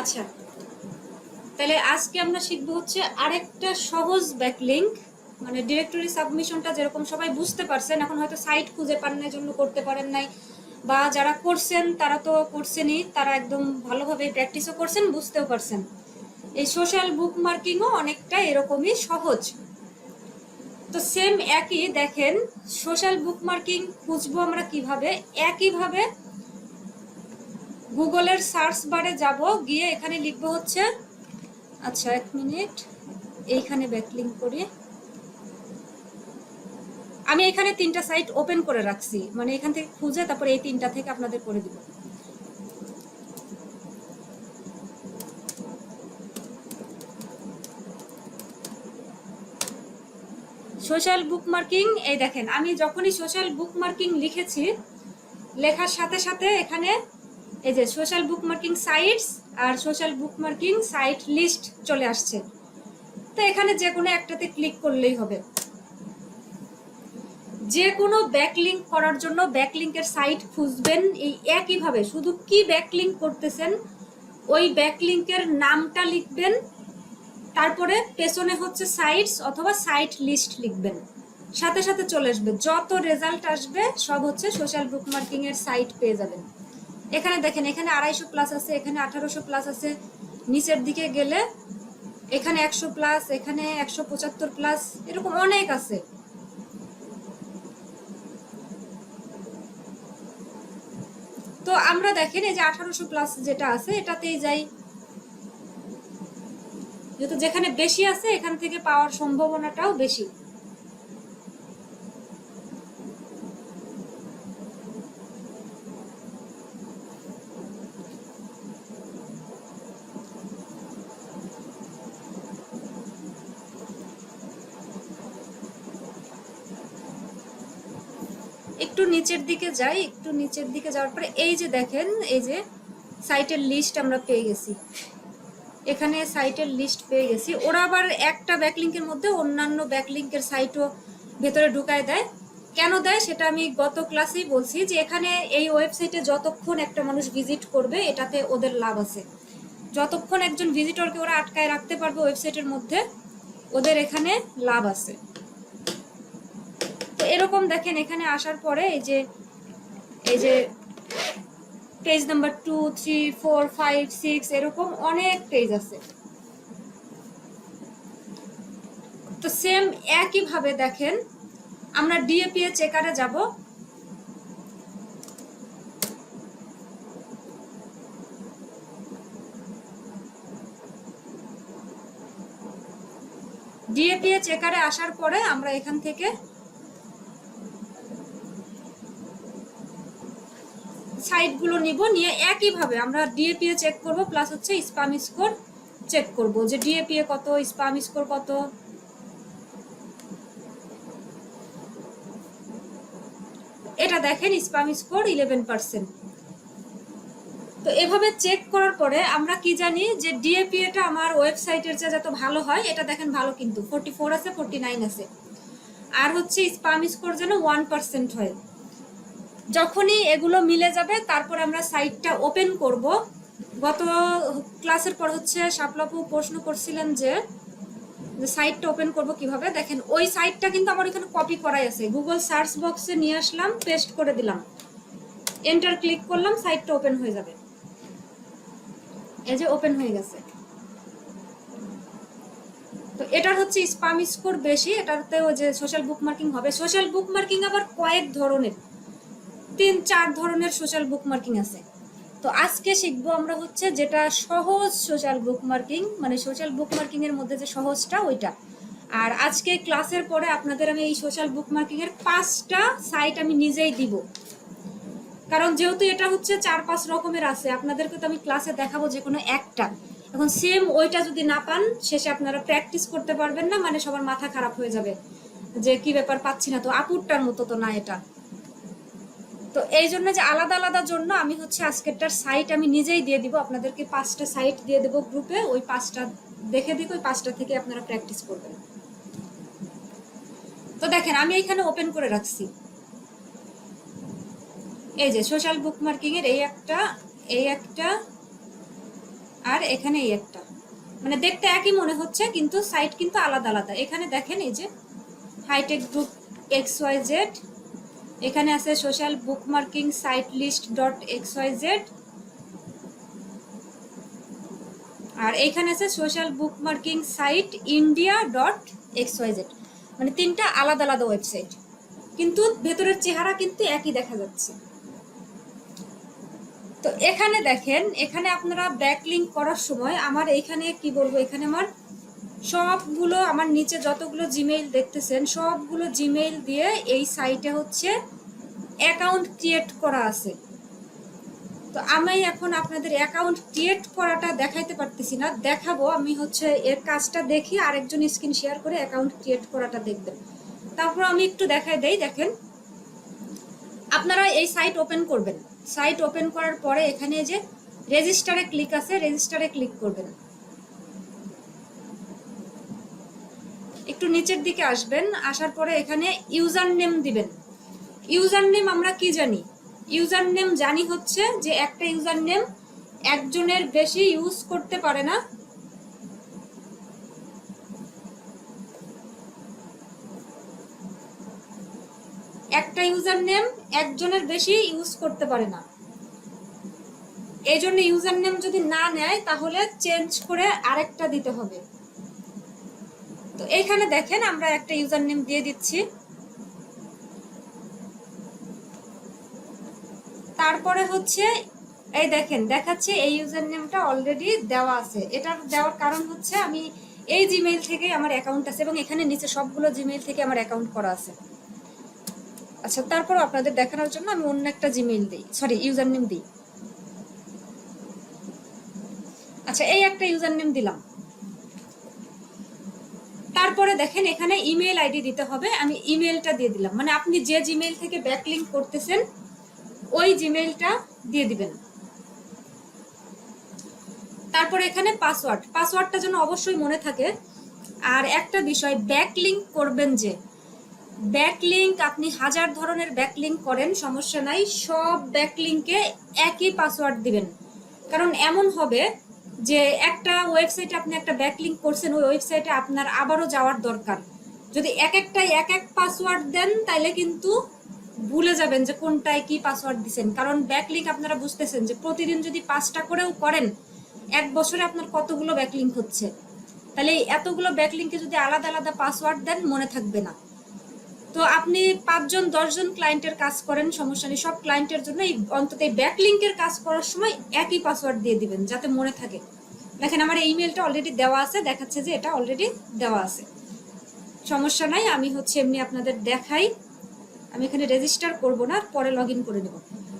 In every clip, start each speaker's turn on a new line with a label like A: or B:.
A: আচ্ছা। তাহলে আজকে আমরা শিখব হচ্ছে আরেকটা সহজ ব্যাকলিঙ্ক মানে ডিরেক্টরি সাবমিশনটা যেরকম সবাই বুঝতে পারছেন, এখন হয়তো সাইট খুঁজে পান না জন্য করতে পারেন নাই, বা যারা করছেন, তারা তো করছেনই, তারা একদম ভালোভাবে প্র্যাকটিসও করছেন, বুঝতেও পারছেন। এই সোশ্যাল বুক মার্কিংও অনেকটা এরকমই সহজ। তো সেম একই, দেখেন সোশ্যাল বুক মার্কিং খুঁজবো আমরা কীভাবে? একইভাবে গুগলের সার্চ বারে যাব, গিয়ে এখানে লিখব হচ্ছে আচ্ছা এক মিনিট, এইখানে ব্যাকলিঙ্ক করি। আমি এখানে তিনটা সাইট ওপেন করে রাখছি মানে এখান থেকে খুঁজে তারপর এই তিনটা থেকে আপনাদের করে দিব। সোশ্যাল বুক মার্কিং এই দেখেন, আমি যখনই সোশ্যাল বুক মার্কিং লিখেছি, লেখার সাথে সাথে এখানে এই যে সোশ্যাল বুক মার্কিং সাইটস আর social bookmarking site list চলে আসছে। তো এখানে যে কোনো একটাতে ক্লিক করলেই হবে। যে কোনো ব্যাকলিঙ্ক করার জন্য ব্যাকলিঙ্কের সাইট খুঁজবেন এই একইভাবে শুধু কি ব্যাকলিঙ্ক করতেছেন, ওই ব্যাকলিঙ্কের নামটা লিখবেন, তারপরে পেছনে হচ্ছে সাইটস অথবা সাইট লিস্ট লিখবেন। সাথে সাথে চলে আসবে। যত রেজাল্ট আসবে, সব হচ্ছে সোশ্যাল বুক মার্কিং সাইট পেয়ে যাবেন। এখানে দেখেন, এখানে আড়াইশো প্লাস আছে, এখানে আঠারোশো প্লাস আছে। নিচের দিকে গেলে এখানে একশো প্লাস এখানে একশো পঁচাত্তর প্লাস এরকম অনেক আছে। তো আমরা দেখেন, এই যে আঠারোশো প্লাস যেটা আছে, এটাতেই যাই। যেহেতু যেখানে বেশি আছে, এখান থেকে পাওয়ার সম্ভাবনাটাও বেশি একটু নিচের দিকে যাই, একটু নিচের দিকে যাওয়ার পরে এই যে দেখেন, এই যে সাইটের লিস্ট আমরা পেয়ে গেছি। এখানে সাইটের লিস্ট পেয়ে গেছি। ওরা আবার একটা ব্যাকলিঙ্কের মধ্যে অন্যান্য ব্যাকলিঙ্কের সাইটও ভেতরে ঢুকায় দেয়। কেন দেয়? সেটা আমি গত ক্লাসেই বলছি যে এখানে এই ওয়েবসাইটে যতক্ষণ একটা মানুষ ভিজিট করবে, এটাতে ওদের লাভ আছে। যতক্ষণ একজন ভিজিটরকে ওরা আটকায় রাখতে পারবে ওয়েবসাইটের মধ্যে, ওদের এখানে লাভ আছে। তো এরকম দেখেন এখানে আসার পরে এই যে এই যে page number two three four five six এরকম অনেক পেজ আছে। তো সেম একইভাবে দেখেন, আমরা ডিএপিএ চেকারে যাব। ডিএপিএ চেকারে আসার পরে আমরা এখান থেকে সাইটগুলো নিব, নিয়ে একইভাবে আমরা ডিএপিএ চেক করব প্লাস হচ্ছে স্পাম স্কোর চেক করব। যে ডিএপিএ কত স্পাম স্কোর কত? এটা দেখেন স্পাম স্কোর ইলেভেন পার্সেন্ট তো এভাবে চেক করার পরে আমরা কি জানি যে ডিএপিএটা আমার ওয়েবসাইটের যা যত ভালো হয়, এটা দেখেন ভালো কিন্তু। ফোরটি ফোর আছে ফোরটি নাইন আছে। আর হচ্ছে স্পাম স্কোর যেন ওয়ান পার্সেন্ট হয়। যখনই এগুলো মিলে যাবে, তারপর আমরা সাইটটা ওপেন করব। গত ক্লাসের পর হচ্ছে সাপলাপু প্রশ্ন করছিলেন যে সাইটটা ওপেন করব কীভাবে? দেখেন, ওই সাইটটা কিন্তু আমার এখানে কপি করাই আছে। গুগল সার্চ বক্সে নিয়ে আসলাম পেস্ট করে দিলাম। এন্টার ক্লিক করলাম সাইটটা ওপেন হয়ে যাবে। এই যে ওপেন হয়ে গেছে। তো এটার হচ্ছে স্পাম স্কোর বেশি, এটাতে ওই যে সোশ্যাল বুক মার্কিং হবে। সোশ্যাল বুক মার্কিং আবার কয়েক ধরনের। তিন, চার ধরনের সোশ্যাল বুক মার্কিং আছে। তো আজকে শিখব আমরা হচ্ছে যেটা সহজ সোশ্যাল বুক মার্কিং মানে সোশ্যাল বুক মার্কিং এর মধ্যে যে সহজটা ওইটা। আর আজকে ক্লাসের পরে আপনাদের আমি এই সোশ্যাল বুক মার্কিং এর পাঁচটা সাইট আমি নিজেই দিব। কারণ যেহেতু এটা হচ্ছে চার, পাঁচ রকমের আছে, আপনাদেরকে তো আমি ক্লাসে দেখাবো যে কোনো একটা। এখন সেম ওইটা যদি না পান, শেষে আপনারা প্র্যাকটিস করতে পারবেন না মানে সবার মাথা খারাপ হয়ে যাবে। যে কি ব্যাপার পাচ্ছি না, তো আপুরটার মতো তো না এটা। তো এই জন্য যে আলাদা আলাদা জন্য আমি হচ্ছে আজকেরটার সাইট আমি নিজেই দিয়ে দিব। আপনাদেরকে পাঁচটা সাইট দিয়ে দেবো গ্রুপে ওই পাঁচটা দেখে দিব ওই পাঁচটা থেকে আপনারা প্র্যাকটিস করবেন। তো দেখেন, আমি এখানে ওপেন করে রাখছি। এই যে সোশ্যাল বুক মার্কিং এর এই একটা এই একটা, আর এখানে এই একটা। মানে দেখতে একই মনে হচ্ছে, কিন্তু সাইট কিন্তু আলাদা আলাদা। এখানে দেখেন এই যে hitech group X Y Z এখানে আছে social bookmarking site list dot X Y Z আর এইখানে আছে social bookmarking site India dot X Y Z মানে তিনটা আলাদা আলাদা ওয়েবসাইট কিন্তু ভেতরের চেহারা কিন্তু একই দেখা যাচ্ছে। তো এখানে দেখেন, এখানে আপনারা ব্যাকলিঙ্ক করার সময় আমার এখানে কি বলব, এখানে আমার সবগুলো আমার নিচে যতগুলো জিমেইল দেখতেছেন, সবগুলো জিমেইল দিয়ে এই সাইটে হচ্ছে অ্যাকাউন্ট ক্রিয়েট করা আছে। তো আমি এখন আপনাদের অ্যাকাউন্ট ক্রিয়েট করাটা দেখাইতে পারতেছি না, দেখাবো। আমি হচ্ছে এর কাজটা দেখি, আরেকজন স্ক্রিন শেয়ার করে অ্যাকাউন্ট ক্রিয়েট করাটা দেখবেন। তারপর আমি একটু দেখাই দেই, দেখেন। আপনারা এই সাইট ওপেন করবেন। সাইট ওপেন করার পরে এখানে যে রেজিস্টারে ক্লিক আছে রেজিস্টারে ক্লিক করবেন। একটু নিচের দিকে আসবেন, আসার পরে এখানে ইউজার নেম দিবেন। ইউজার নেম আমরা কি জানি? ইউজার নেম জানি হচ্ছে যে একটা ইউজার নেম একজনের বেশি ইউজ করতে পারে না। একটা ইউজার নেম একজনের বেশি ইউজ করতে পারে না। এই জন্য ইউজার নেম যদি না নেয়, তাহলে চেঞ্জ করে আরেকটা দিতে হবে। এইখানে দেখেন আমরা একটা ইউজার নেম দিয়ে দিচ্ছি। তারপরে হচ্ছে, এই দেখেন, দেখাচ্ছে এই ইউজার নেমটা অলরেডি দেওয়া আছে। এটার দেওয়ার কারণ হচ্ছে আমি এই জিমেইল থেকে আমার অ্যাকাউন্ট আছে এবং এখানে নিচে সবগুলো জিমেইল থেকে আমার অ্যাকাউন্ট করা আছে। আচ্ছা তারপর আপনাদের দেখানোর জন্য আমি অন্য একটা জিমেইল দিই সরি ইউজার নেম দিই। আচ্ছা এই একটা ইউজার নেম দিলাম। তারপরে দেখেন এখানে ইমেল আইডি দিতে হবে, আমি ইমেলটা দিয়ে দিলাম। মানে আপনি যে জিমেল থেকে ব্যাকলিঙ্ক করতেছেন, ওই জিমেলটা দিয়ে দিবেন। তারপরে এখানে পাসওয়ার্ড পাসওয়ার্ডটা যেন অবশ্যই মনে থাকে। আর একটা বিষয় ব্যাকলিঙ্ক করবেন যে ব্যাকলিঙ্ক আপনি হাজার ধরনের ব্যাকলিঙ্ক করেন, সমস্যা নাই, সব ব্যাকলিঙ্কে একই পাসওয়ার্ড দিবেন। কারণ এমন হবে যে একটা ওয়েবসাইটে আপনি একটা ব্যাকলিঙ্ক করছেন, ওই ওয়েবসাইটে আপনার আবারও যাওয়ার দরকার। যদি এক একটাই এক এক পাসওয়ার্ড দেন তাহলে কিন্তু ভুলে যাবেন যে কোনটায় কি পাসওয়ার্ড দিছেন। কারণ ব্যাকলিঙ্ক আপনারা বুঝতেছেন যে প্রতিদিন যদি পাঁচটা করেও করেন, এক বছরে আপনার কতগুলো ব্যাকলিঙ্ক হচ্ছে? তাহলে এতগুলো ব্যাকলিঙ্কে যদি আলাদা আলাদা পাসওয়ার্ড দেন, মনে থাকবে না। তো আপনি পাঁচজন, দশজন ক্লায়েন্টের কাজ করেন, সমস্যা নেই। সব ক্লায়েন্টের জন্য এই অন্তত এই ব্যাকলিঙ্কের কাজ করার সময় একই পাসওয়ার্ড দিয়ে দিবেন, যাতে মনে থাকে। দেখেন, আমার ইমেলটা অলরেডি দেওয়া আছে, দেখাচ্ছে যে এটা অলরেডি দেওয়া আছে। সমস্যা নাই, আমি হচ্ছে এমনি আপনাদের দেখাই। আমি এখানে রেজিস্টার করব না, পরে লগ করে নেব।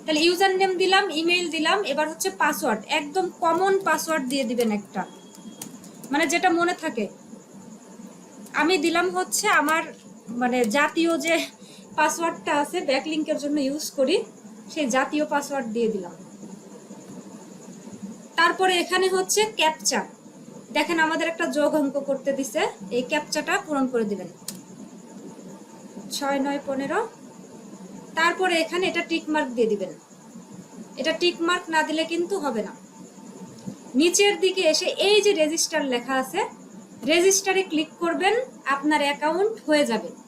A: তাহলে ইউজার নেম দিলাম ইমেল দিলাম, এবার হচ্ছে পাসওয়ার্ড একদম কমন পাসওয়ার্ড দিয়ে দিবেন একটা। মানে যেটা মনে থাকে। আমি দিলাম হচ্ছে আমার মানে জাতীয় যে পাসওয়ার্ডটা আছে ব্যাকলিঙ্কের জন্য ইউজ করি, সেই জাতীয় পাসওয়ার্ড দিয়ে দিলাম। তারপরে এখানে হচ্ছে ক্যাপচা। দেখেন আমাদের একটা যোগ অঙ্ক করতে দিছে, এই ক্যাপচাটা পূরণ করে দিবেন। ছয়, নয়, পনেরো। তারপরে এখানে এটা টিকমার্ক দিয়ে দিবেন। এটা টিকমার্ক না দিলে কিন্তু হবে না। নিচের দিকে এসে এই যে রেজিস্টার লেখা আছে রেজিস্টারে ক্লিক করবেন, আপনার অ্যাকাউন্ট হয়ে যাবে।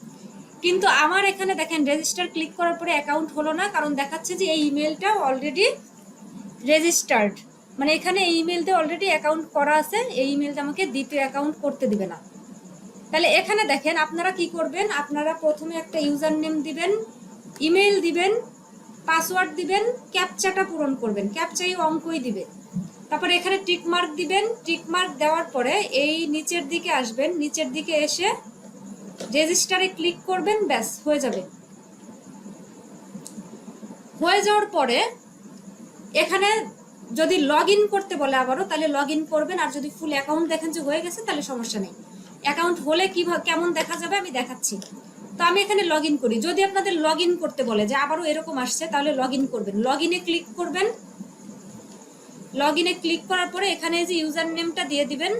A: কিন্তু আমার এখানে দেখেন রেজিস্টার ক্লিক করার পরে অ্যাকাউন্ট হলো না, কারণ দেখাচ্ছে যে এই ইমেলটা অলরেডি রেজিস্টার্ড মানে এখানে এই ইমেলতে অলরেডি অ্যাকাউন্ট করা আছে, এই ইমেলটা আমাকে দ্বিতীয় অ্যাকাউন্ট করতে দিবে না। তাহলে এখানে দেখেন, আপনারা কি করবেন, আপনারা প্রথমে একটা ইউজার নেম দিবেন ইমেল দিবেন পাসওয়ার্ড দিবেন ক্যাপচাটা পূরণ করবেন। ক্যাপচাই অঙ্কই দিবে। তারপর এখানে টিকমার্ক দিবেন। টিকমার্ক দেওয়ার পরে এই নিচের দিকে আসবেন, নিচের দিকে এসে রেজিস্টারে ক্লিক করবেন, ব্যাস, হয়ে যাবে। হয়ে যাওয়ার পরে এখানে যদি লগ করতে বলে আবারও, তাহলে লগ করবেন, আর যদি ফুল অ্যাকাউন্ট দেখেন যে হয়ে গেছে, তাহলে সমস্যা নেই। অ্যাকাউন্ট হলে কি কেমন দেখা যাবে আমি দেখাচ্ছি। তো আমি এখানে লগ করি। যদি আপনাদের লগ করতে বলে যে আবারও এরকম আসছে, তাহলে লগ করবেন। লগ ক্লিক করবেন। লগ ক্লিক করার পরে এখানে যে ইউজার নেমটা দিয়ে দিবেন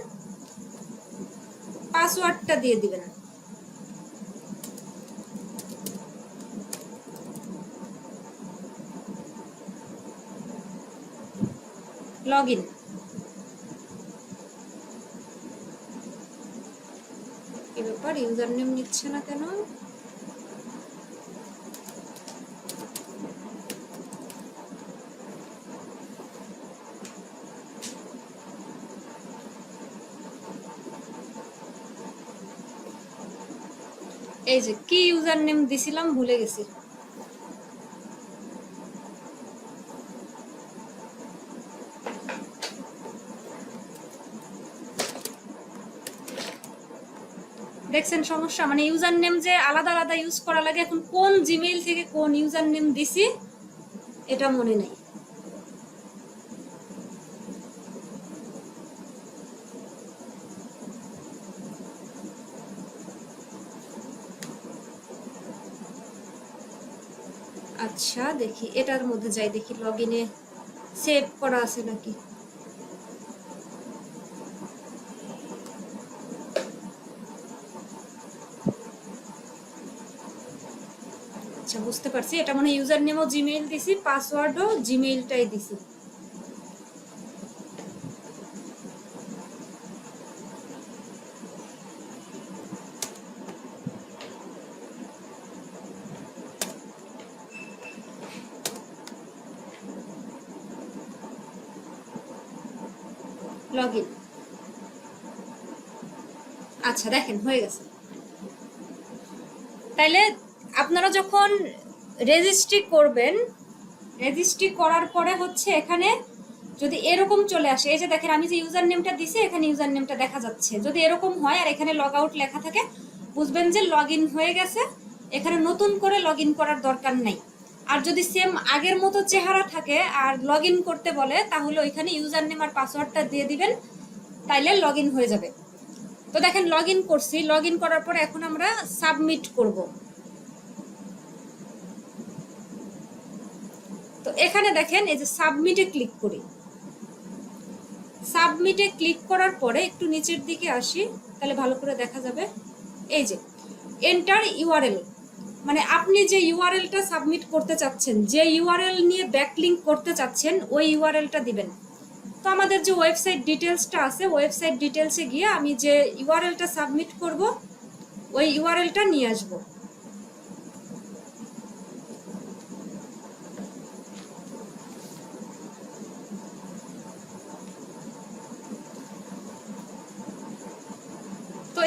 A: পাসওয়ার্ডটা দিয়ে দিবেন। Log in. এ ব্যাপার? ইউজার নেম নিচ্ছে না কেন? এই যে, কি ইউজার নেম দিছিলাম, ভুলে গেছি। দেখছেন সমস্যা? মানে ইউজার নেম যে আলাদা আলাদা ইউজ করা লাগে, এখন কোন জিমেইল থেকে কোন ইউজার নেম দিছি, এটা মনে নেই। আচ্ছা দেখি, এটার মধ্যে যাই দেখি লগ ইনে সেভ করা আছে নাকি? আচ্ছা বুঝতে পারছি। এটা মানে ইউজার নেমও জিমেইল দিছি পাসওয়ার্ডও জিমেইলটাই দিছি। লগ ইন আচ্ছা দেখেন, হয়ে গেছে। তাইলে আপনারা যখন রেজিস্ট্রি করবেন রেজিস্ট্রি করার পরে হচ্ছে এখানে যদি এরকম চলে আসে, এই যে দেখেন আমি যে ইউজার নেমটা দিছি, এখানে ইউজার নেমটা দেখা যাচ্ছে। যদি এরকম হয় আর এখানে লগ আউট লেখা থাকে, বুঝবেন যে লগ হয়ে গেছে। এখানে নতুন করে লগ করার দরকার নাই। আর যদি সেম আগের মতো চেহারা থাকে আর লগ করতে বলে, তাহলে ওইখানে ইউজার নেম আর পাসওয়ার্ডটা দিয়ে দিবেন, তাইলে লগ হয়ে যাবে। তো দেখেন লগ করছি। লগ করার পর এখন আমরা সাবমিট করব। তো এখানে দেখেন, এই যে সাবমিটে ক্লিক করি। সাবমিটে ক্লিক করার পরে একটু নিচের দিকে আসি, তাহলে ভালো করে দেখা যাবে। এই যে এন্টার ইউআরএল মানে আপনি যে ইউআরএলটা সাবমিট করতে চাচ্ছেন, যে ইউআরএল নিয়ে ব্যাকলিংক করতে চাচ্ছেন, ওই ইউআরএলটা দিবেন। তো আমাদের যে ওয়েবসাইট ডিটেলসটা আছে ওয়েবসাইট ডিটেলসে গিয়ে আমি যে ইউআরএলটা সাবমিট করব, ওই ইউআরএলটা নিয়ে আসব।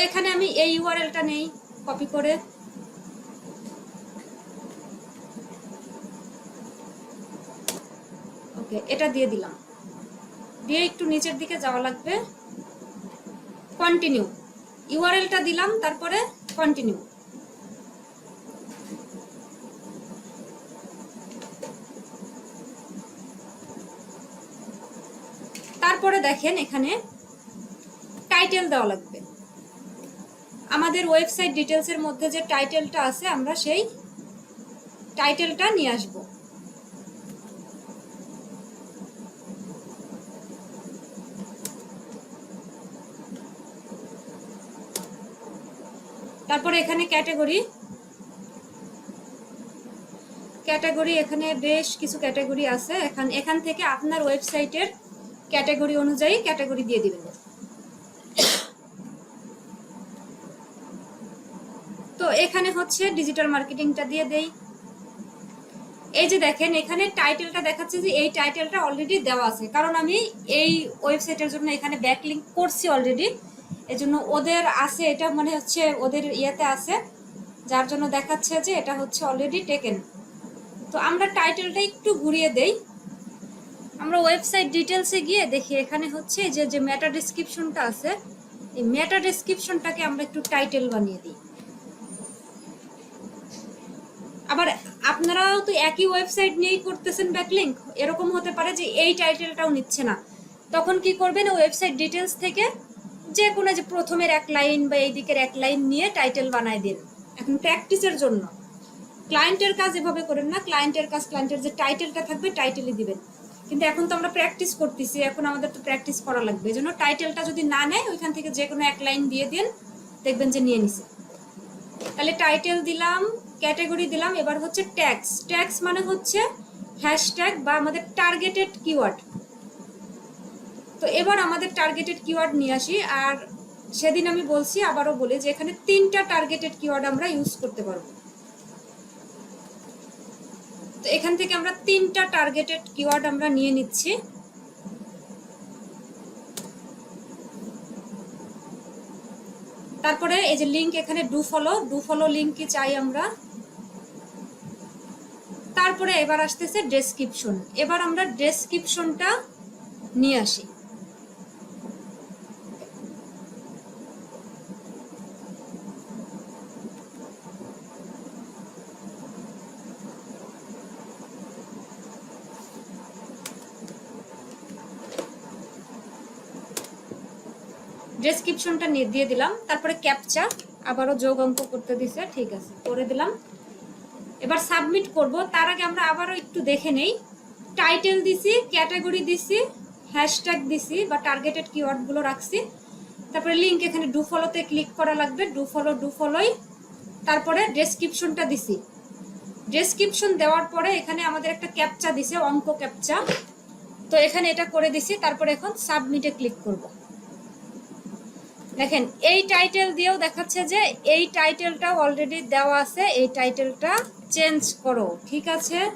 A: এখানে আমি এই ইউআরএলটা নেই কপি করে। ওকে এটা দিয়ে দিলাম। দিয়ে একটু নিচের দিকে যাওয়া লাগবে। কন্টিনিউ ইউআরএলটা দিলাম, তারপরে কন্টিনিউ তারপরে দেখেন এখানে টাইটেল দেওয়া লাগবে। আমাদের ওয়েবসাইট ডিটেলসের মধ্যে যে টাইটেলটা আছে, আমরা সেই টাইটেলটা নিয়ে আসব। তারপরে এখানে ক্যাটাগরি ক্যাটাগরি এখানে বেশ কিছু ক্যাটাগরি আছে। এখান এখান থেকে আপনার ওয়েবসাইটের ক্যাটাগরি অনুযায়ী ক্যাটাগরি দিয়ে দিবেন তো এখানে হচ্ছে ডিজিটাল মার্কেটিংটা দিয়ে দেই। এই যে দেখেন, এখানে টাইটেলটা দেখাচ্ছে যে এই টাইটেলটা অলরেডি দেওয়া আছে। কারণ আমি এই ওয়েবসাইটের জন্য এখানে ব্যাকলিংক করছি অলরেডি এজন্য ওদের আছে, এটা মানে হচ্ছে ওদের ইয়েতে আছে। যার জন্য দেখাচ্ছে যে এটা হচ্ছে অলরেডি টেকেন তো আমরা টাইটেলটা একটু ঘুরিয়ে দেই। আমরা ওয়েবসাইট ডিটেলসে গিয়ে দেখি, এখানে হচ্ছে যে যে মেটা ডেসক্রিপশনটা আছে, এই মেটা ডেসক্রিপশনটাকে আমরা একটু টাইটেল বানিয়ে দিই। আবার আপনারাও তো একই ওয়েবসাইট নিয়েই করতেছেন ব্যাকলিংক এরকম হতে পারে যে এই টাইটেলটাও নিচ্ছে না। তখন কি করবেন ওয়েবসাইট ডিটেলস থেকে যে কোনো যে প্রথমের এক লাইন বা এই দিকের এক লাইন নিয়ে টাইটেল বানায় দিন। এখন প্র্যাকটিসের জন্য। ক্লায়েন্টের কাজ এভাবে করেন না। ক্লায়েন্টের কাজ ক্লায়েন্টের যে টাইটেলটা থাকবে টাইটেলই দিবেন। কিন্তু এখন তো আমরা প্র্যাকটিস করতেছি। এখন আমাদের তো প্র্যাকটিস করা লাগবে। এই জন্য টাইটেলটা যদি না নেয়, ওইখান থেকে যে কোনো এক লাইন দিয়ে দিন, দেখবেন যে নিয়ে নিছে। তাহলে টাইটেল দিলাম ক্যাটাগরি দিলাম, এবার হচ্ছে ট্যাক্স। ট্যাক্স মানে হচ্ছে হ্যাশট্যাগ বা আমাদের টার্গেটেড কিওয়ার্ড। তো এবার আমাদের টার্গেটেড কিওয়ার্ড নিয়ে আসি, আর সেদিন আমি বলছি, আবারও বলি যে এখানে তিনটা টার্গেটেড কিওয়ার্ড আমরা ইউজ করতে পারব। তো এখান থেকে আমরা তিনটা টার্গেটেড কিওয়ার্ড আমরা নিয়ে নিচ্ছি। তারপরে এই যে লিঙ্ক এখানে do follow do follow link কি চাই আমরা। তারপরে এবার আসতেছে ডেসক্রিপশন এবার আমরা ডেসক্রিপশনটা নিয়ে আসি। ডেসক্রিপশনটা দিয়ে দিলাম। তারপরে ক্যাপচা আবারও যোগ অঙ্ক করতে দিছে। ঠিক আছে, করে দিলাম। এবার সাবমিট করব। তার আগে আমরা আবারও একটু দেখে নেই। টাইটেল দিছি ক্যাটাগরি দিছি হ্যাশট্যাগ দিছি বা টার্গেটেড কিওয়ার্ডগুলো রাখছি। তারপরে লিংক এখানে ডু ফলোতে ক্লিক করা লাগবে। ডু ফলো ডু ফলোই তারপরে ডেসক্রিপশনটা দিছি। ডেসক্রিপশন দেওয়ার পরে এখানে আমাদের একটা ক্যাপচা দিছে, অঙ্ক ক্যাপচা তো এখানে এটা করে দিছি, তারপরে এখন সাবমিটে ক্লিক করব। দেখেন, এই টাইটেল দিয়েও দেখাচ্ছে যে এই টাইটেলটা অলরেডি দেওয়া আছে, এই টাইটেলটা চেঞ্জ করো, ঠিক আছে?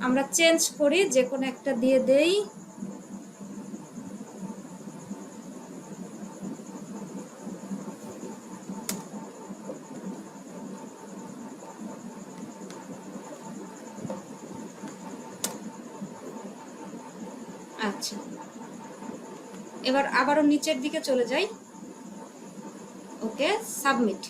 A: আমরা চেঞ্জ করি, যে কোনো একটা দিয়ে দেই। আচ্ছা। এবার আবারও নিচের দিকে চলে যাই। Okay, submit.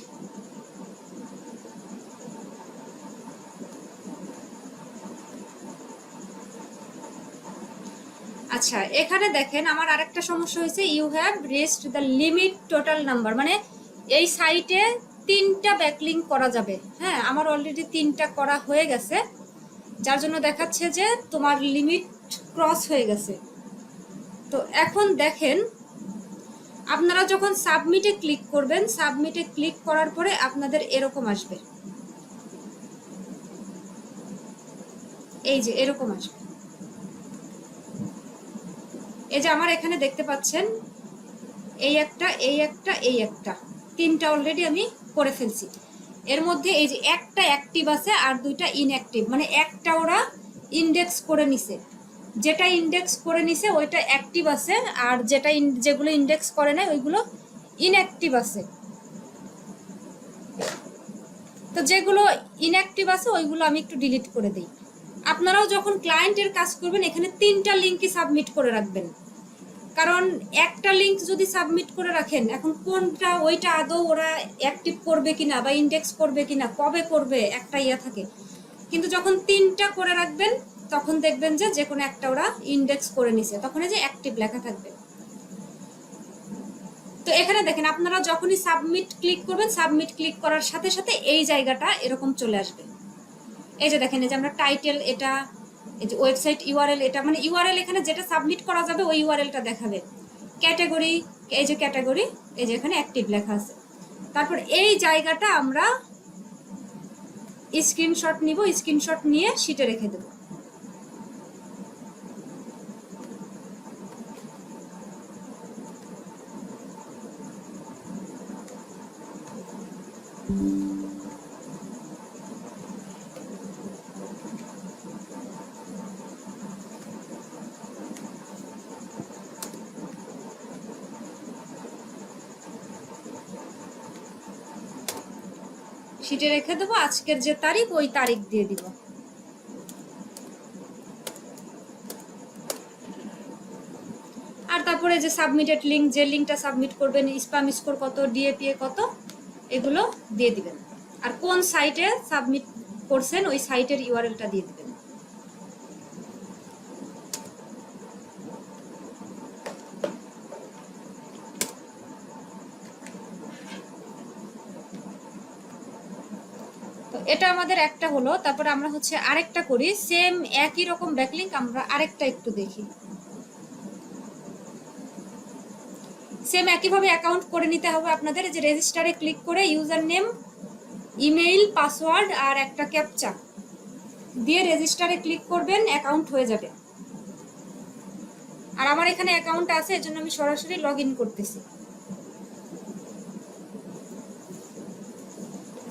A: আচ্ছা এখানে দেখেন আমার আরেকটা সমস্যা হয়েছে you have reached the limit total number মানে এই সাইটে তিনটা ব্যাকলিং করা যাবে। হ্যাঁ আমার অলরেডি তিনটা করা হয়ে গেছে, যার জন্য দেখাচ্ছে যে তোমার লিমিট ক্রস হয়ে গেছে। তো এখন দেখেন, আপনারা যখন সাবমিটে ক্লিক করবেন সাবমিটে ক্লিক করার পরে আপনাদের এরকম আসবে। এই যে, এরকম আসবে। এই যে আমার এখানে দেখতে পাচ্ছেন, এই একটা এই একটা এই একটা। তিনটা অলরেডি আমি করে ফেলছি। এর মধ্যে এই যে একটা অ্যাক্টিভ আছে আর দুইটা ইনঅ্যাক্টিভ মানে একটা ওরা ইন্ডেক্স করে নিছে। যেটা ইন্ডেক্স করে নিছে, ওইটা অ্যাক্টিভ আছে আর যেটা যেগুলো ইন্ডেক্স করে না ওইগুলো ইনঅ্যাক্টিভ আছে। তো যেগুলো ইনঅ্যাক্টিভ আছে, ওইগুলো আমি একটু ডিলিট করে দিই। আপনারাও যখন ক্লায়েন্টের কাজ করবেন, এখানে তিনটা লিঙ্কই সাবমিট করে রাখবেন। কারণ একটা লিঙ্ক যদি সাবমিট করে রাখেন, এখন কোনটা, ওইটা আদৌ ওরা অ্যাক্টিভ করবে কিনা বা ইন্ডেক্স করবে কিনা, কবে করবে, একটা ইয়ে থাকে। কিন্তু যখন তিনটা করে রাখবেন, তখন দেখবেন যে যে কোনো একটা ওরা ইন্ডেক্স করে নিছে। তখন এই যে অ্যাক্টিভ লেখা থাকবে। তো এখানে দেখেন, আপনারা যখনই সাবমিট ক্লিক করবেন সাবমিট ক্লিক করার সাথে সাথে এই জায়গাটা এরকম চলে আসবে। এই যে দেখেন, এই যে আমরা টাইটেল এটা, এই যে ওয়েবসাইট ইউআরএল এটা মানে ইউআরএল এখানে যেটা সাবমিট করা যাবে, ওই ইউআরএলটা দেখাবে। ক্যাটাগরি এই যে ক্যাটাগরি এই যে এখানে অ্যাক্টিভ লেখা আছে। তারপর এই জায়গাটা আমরা স্ক্রিনশট নিব স্ক্রিনশট নিয়ে শিটে রেখে দেবো। শিটে রেখে দেবো, আজকের যে তারিখ, ওই তারিখ দিয়ে দিব। আর তারপরে যে সাবমিটেড লিঙ্ক যে লিঙ্কটা সাবমিট করবেন স্প্যাম স্কোর কত ডিএপিএ কত, এগুলো দিয়ে দিবেন। আর কোন সাইটে সাবমিট করছেন, ওই সাইটের ইউআরএলটা দিয়ে দিবেন তো এটা আমাদের একটা হলো, তারপরে আমরা হচ্ছে আরেকটা করি সেম একই রকম ব্যাকলিংক আমরা আরেকটা একটু দেখি। সেম একইভাবে অ্যাকাউন্ট করে নিতে হবে আপনাদের যে রেজিস্টারে ক্লিক করে ইউজার নেম ইমেইল পাসওয়ার্ড আর একটা ক্যাপচা দিয়ে রেজিস্টারে ক্লিক করবেন অ্যাকাউন্ট হয়ে যাবে। আর আমার এখানে অ্যাকাউন্ট আছে, এজন্য আমি সরাসরি লগ ইন করতেছি।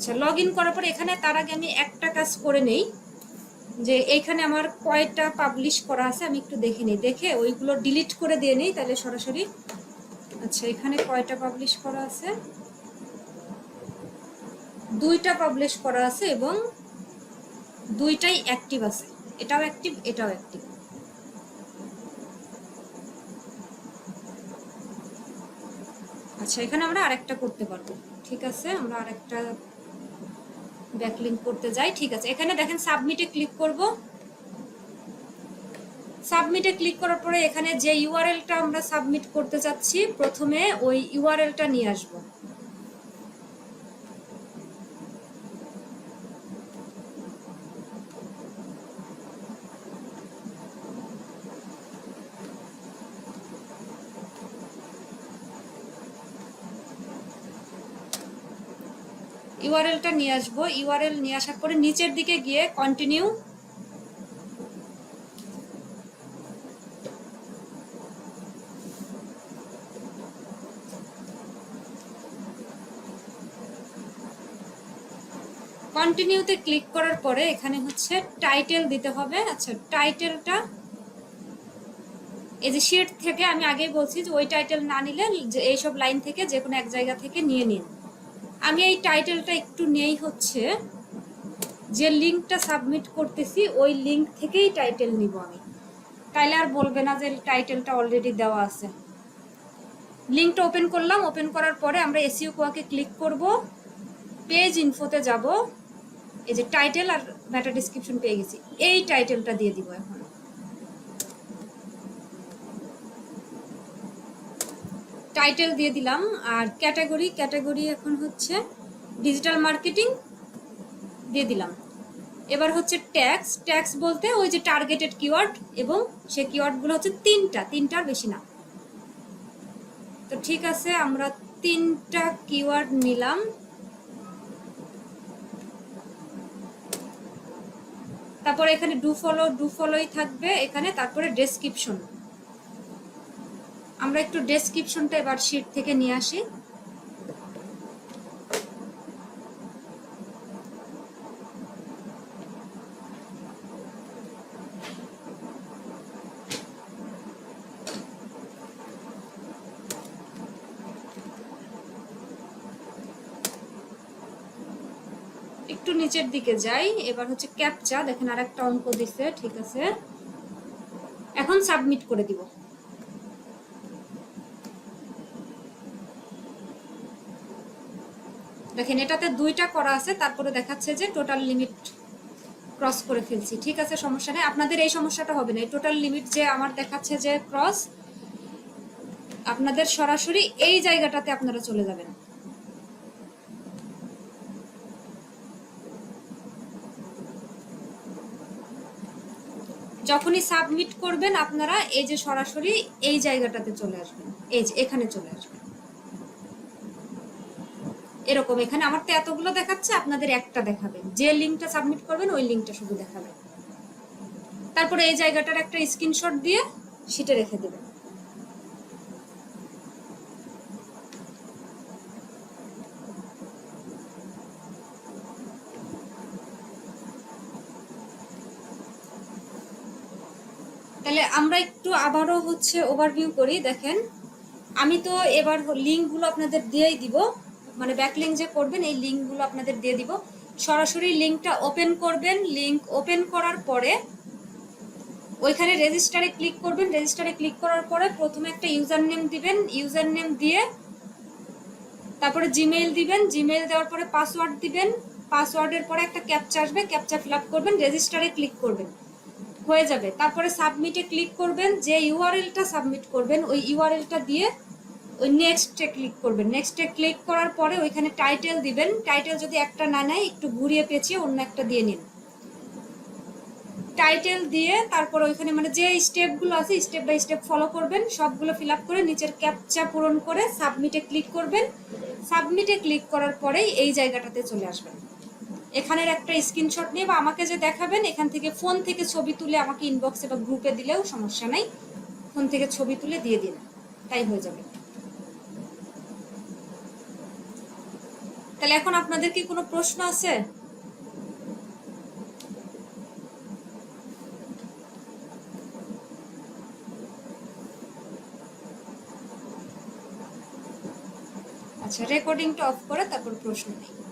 A: আচ্ছা লগ ইন করার পরে এখানে তার আগে আমি একটা কাজ করে নেই, যে এইখানে আমার কয়টা পাবলিশ করা আছে আমি একটু দেখে নিই। দেখে ওইগুলো ডিলিট করে দিয়ে নিই, তাহলে সরাসরি আচ্ছা এখানে কয়টা পাবলিশ করা আছে? দুইটা পাবলিশ করা আছে এবং দুইটাই অ্যাক্টিভ আছে। এটাও অ্যাক্টিভ এটাও অ্যাক্টিভ আচ্ছা এখানে আমরা আরেকটা করতে পারব। ঠিক আছে, আমরা আরেকটা ব্যাকলিঙ্ক করতে যাই, ঠিক আছে। এখানে দেখেন সাবমিটে ক্লিক করব। সাবমিটে ক্লিক করার পরে এখানে যে ইউআরএলটা আমরা সাবমিট করতে যাচ্ছি, প্রথমে ওই ইউআরএলটা নিয়ে আসব। ইউআরএলটা নিয়ে আসব। ইউআরএল নিয়ে আসার পরে নিচের দিকে গিয়ে কন্টিনিউ কন্টিনিউতে ক্লিক করার পরে এখানে হচ্ছে টাইটেল দিতে হবে। আচ্ছা টাইটেলটা এই যে শিট থেকে আমি আগেই বলছি যে ওই টাইটেল না নিলে এইসব লাইন থেকে যে কোনো এক জায়গা থেকে নিয়ে নিন। আমি এই টাইটেলটা একটু নেই হচ্ছে। যে লিঙ্কটা সাবমিট করতেছি, ওই লিঙ্ক থেকেই টাইটেল নিব আমি। তাইলে আর বলবে না যে টাইটেলটা অলরেডি দেওয়া আছে। লিঙ্কটা ওপেন করলাম ওপেন করার পরে আমরা এসিও কোয়াকে ক্লিক করব। পেজ ইনফোতে যাব। এই যে টাইটেল আর ম্যাটার ডিসক্রিপশন পেয়ে গেছি। এই টাইটেলটা দিয়ে দিব এখন। টাইটেল দিয়ে দিলাম। আর ক্যাটাগরি ক্যাটাগরি এখন হচ্ছে ডিজিটাল মার্কেটিং দিয়ে দিলাম। এবার হচ্ছে ট্যাক্স ট্যাক্স বলতে ওই যে টার্গেটেড কিওয়ার্ড এবং সে কিওয়ার্ডগুলো হচ্ছে তিনটা তিনটার বেশি না। তো ঠিক আছে, আমরা তিনটা কিওয়ার্ড নিলাম। তারপরে এখানে ডু ফলো ডু ফলোই থাকবে। এখানে তারপরে ডেসক্রিপশন আমরা একটু ডেসক্রিপশনটা এবার শিট থেকে নিয়ে আসি। একটু নিচের দিকে যাই, এবার হচ্ছে ক্যাপচা দেখেন আর একটা অঙ্ক দিছে, ঠিক আছে। এখন সাবমিট করে দিব। দেখেন, এটাতে দুইটা করা আছে, তারপরে দেখাচ্ছে যে টোটাল লিমিট ক্রস করে ফেলছি। ঠিক আছে, সমস্যা নেই। আপনাদের এই সমস্যাটা হবে না। এই টোটাল লিমিট যে আমার দেখাচ্ছে যে ক্রস আপনাদের সরাসরি এই জায়গাটাতে আপনারা চলে যাবেন। যখনই সাবমিট করবেন আপনারা, এই যে সরাসরি এই জায়গাটাতে চলে আসবেন। এই যে, এখানে চলে আসবেন। এরকম, এখানে আমার তো এতগুলো দেখাচ্ছে, আপনাদের একটা দেখাবে যে লিঙ্কটা সাবমিট করবেন, ওই লিঙ্কটা শুধু দেখাবে তারপরে এই জায়গাটার একটা স্ক্রিনশট দিয়ে শিটে রেখে দেবেন। তাহলে আমরা একটু আবারও হচ্ছে ওভারভিউ করি, দেখেন। আমি তো এবার লিঙ্কগুলো আপনাদের দিয়েই দিব। মানে ব্যাকলিঙ্ক যে করবেন, এই লিঙ্কগুলো আপনাদের দিয়ে দিব। সরাসরি লিঙ্কটা ওপেন করবেন। লিঙ্ক ওপেন করার পরে ওইখানে রেজিস্টারে ক্লিক করবেন। রেজিস্টারে ক্লিক করার পরে প্রথমে একটা ইউজার নেম দিবেন। ইউজার নেম দিয়ে তারপরে জিমেইল দিবেন। জিমেইল দেওয়ার পরে পাসওয়ার্ড দিবেন। পাসওয়ার্ডের পরে একটা ক্যাপচা আসবে। ক্যাপচা ফিল করবেন। রেজিস্টারে ক্লিক করবেন। হয়ে যাবে। তারপরে সাবমিটে ক্লিক করবেন। যে ইউআরএলটা সাবমিট করবেন, ওই ইউআরএলটা দিয়ে ওই নেক্সটে ক্লিক করবেন। নেক্সটে ক্লিক করার পরে ওইখানে টাইটেল দিবেন। টাইটেল যদি একটা না নেয়, একটু ঘুরিয়ে পেঁচিয়ে অন্য একটা দিয়ে নিন। টাইটেল দিয়ে তারপর ওইখানে মানে যে স্টেপগুলো আছে স্টেপ বাই স্টেপ ফলো করবেন, সবগুলো ফিল আপ করে নিচের ক্যাপচা পূরণ করে সাবমিটে ক্লিক করবেন। সাবমিটে ক্লিক করার পরেই এই জায়গাটাতে চলে আসবেন। এখানের একটা স্ক্রিনশট নিয়ে বা আমাকে যে দেখাবেন, এখান থেকে ফোন থেকে ছবি তুলে আমাকে ইনবক্সে বা গ্রুপে দিলেও সমস্যা নাই। ফোন থেকে ছবি তুলে দিয়ে দিন। তাই হয়ে যাবে। তাহলে এখন আপনাদের কি কোনো প্রশ্ন আছে? আচ্ছা রেকর্ডিংটা অফ করে তারপর প্রশ্ন নেই।